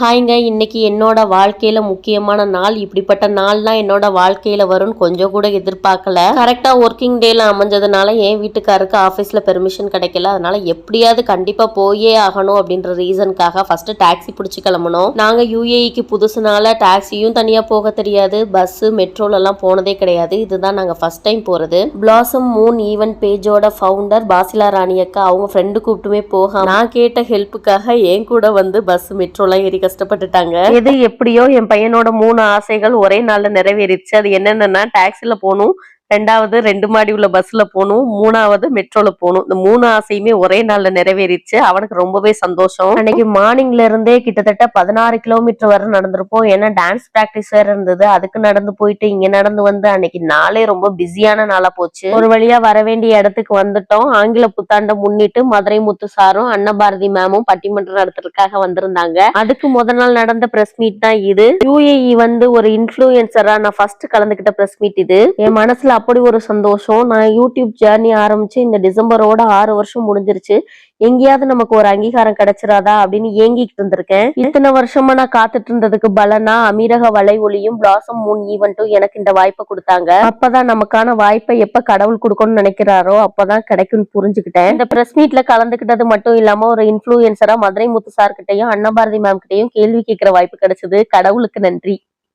ஹாய்ங்க இன்னைக்கு என்னோட வாழ்க்கையில முக்கியமான நாள் இப்படிப்பட்ட நாள்லாம் என்னோட வாழ்க்கையில வரும்னு கொஞ்சம் கூட எதிர்பார்க்கல. கரெக்டா ஒர்க்கிங் டேல அமைஞ்சதுனால என் வீட்டுக்காருக்கு ஆஃபீஸில் பெர்மிஷன் கிடைக்கல. அதனால எப்படியாவது கண்டிப்பா போயே ஆகணும் அப்படின்ற ரீசனுக்காக ஃபர்ஸ்ட் டாக்ஸி பிடிச்சி கிளம்பணும் நாங்க யூஏஇக்கு புதுசுனால டாக்ஸியும் தனியா போக தெரியாது. பஸ் மெட்ரோல எல்லாம் போனதே கிடையாது. இதுதான் நாங்க ஃபர்ஸ்ட் டைம் போறது. பிளாசம் மூன் ஈவென்ட் பேஜோட ஃபவுண்டர் பாசிலா ராணி அக்கா அவங்க ஃப்ரெண்டு கூப்பிட்டுமே போக நான் கேட்ட ஹெல்ப்புக்காக என் கூட வந்து பஸ் மெட்ரோலாம் ஏறி கஷ்டப்பட்டுட்டாங்க. எது எப்படியோ என் பையனோட மூணு ஆசைகள் ஒரே நாள்ல நிறைவேறிடுச்சு. அது என்னென்னா டாக்ஸில போகணும். ரெண்டாவது ரெண்டு மாடி உள்ள பஸ்ல போகணும். மூணாவது மெட்ரோல போகணும். இந்த மூணு ஆசையுமே ஒரே நாள்ல நிறைவேறிச்சு அவனுக்கு ரொம்பவே சந்தோஷம். அன்னைக்கு மார்னிங்ல இருந்தே கிட்டத்தட்ட பதினாறு கிலோமீட்டர் வரை நடந்திருப்போம். ஏன்னா டான்ஸ் பிராக்டிஸ் வேற இருந்தது. அதுக்கு நடந்து போயிட்டு இங்க நடந்து வந்து அன்னைக்கு நாளே ரொம்ப பிஸியான நாளா போச்சு. ஒரு வழியா வர வேண்டிய இடத்துக்கு வந்துட்டோம். ஆங்கில புத்தாண்டை முன்னிட்டு மதுரை முத்து சாரும் அன்னபாரதி மேமும் பட்டிமன்றம் நடத்துறதுக்காக வந்திருந்தாங்க. அதுக்கு முத நாள் நடந்த பிரஸ் மீட் தான் இது. யூஏஇ வந்து ஒரு இன்ஃபுளுசரா நான் ஃபர்ஸ்ட் கலந்துகிட்ட பிரஸ் மீட் இது. என் மனசுல அப்படி ஒரு சந்தோஷம். நான் யூடியூப் ஜேர்னி ஆரம்பிச்சு இந்த டிசம்பரோட ஆறு வருஷம் முடிஞ்சிருச்சு. எங்கேயாவது நமக்கு ஒரு அங்கீகாரம் கிடைச்சிராதா அப்படின்னு ஏங்கிக்கிட்டு இருந்திருக்கேன். இத்தனை வருஷமா நான் காத்துட்டு இருந்ததுக்கு பலனா அமீரக வலை ஒளியும் பிளாசம் மூன் ஈவெண்ட்டும் எனக்கு இந்த வாய்ப்பை கொடுத்தாங்க. அப்பதான் நமக்கான வாய்ப்பை எப்ப கடவுள் கொடுக்கணும்னு நினைக்கிறாரோ அப்பதான் கிடைக்கும்னு புரிஞ்சுக்கிட்டேன். இந்த பிரஸ் மீட்ல கலந்துக்கிட்டது மட்டும் இல்லாம ஒரு இன்ஃபுளுசரா மதுரை முத்து சார்கிட்டையும் அன்னபாரதி மேம் கிட்டையும் கேள்வி கேட்கிற வாய்ப்பு கிடைச்சது. கடவுளுக்கு நன்றி.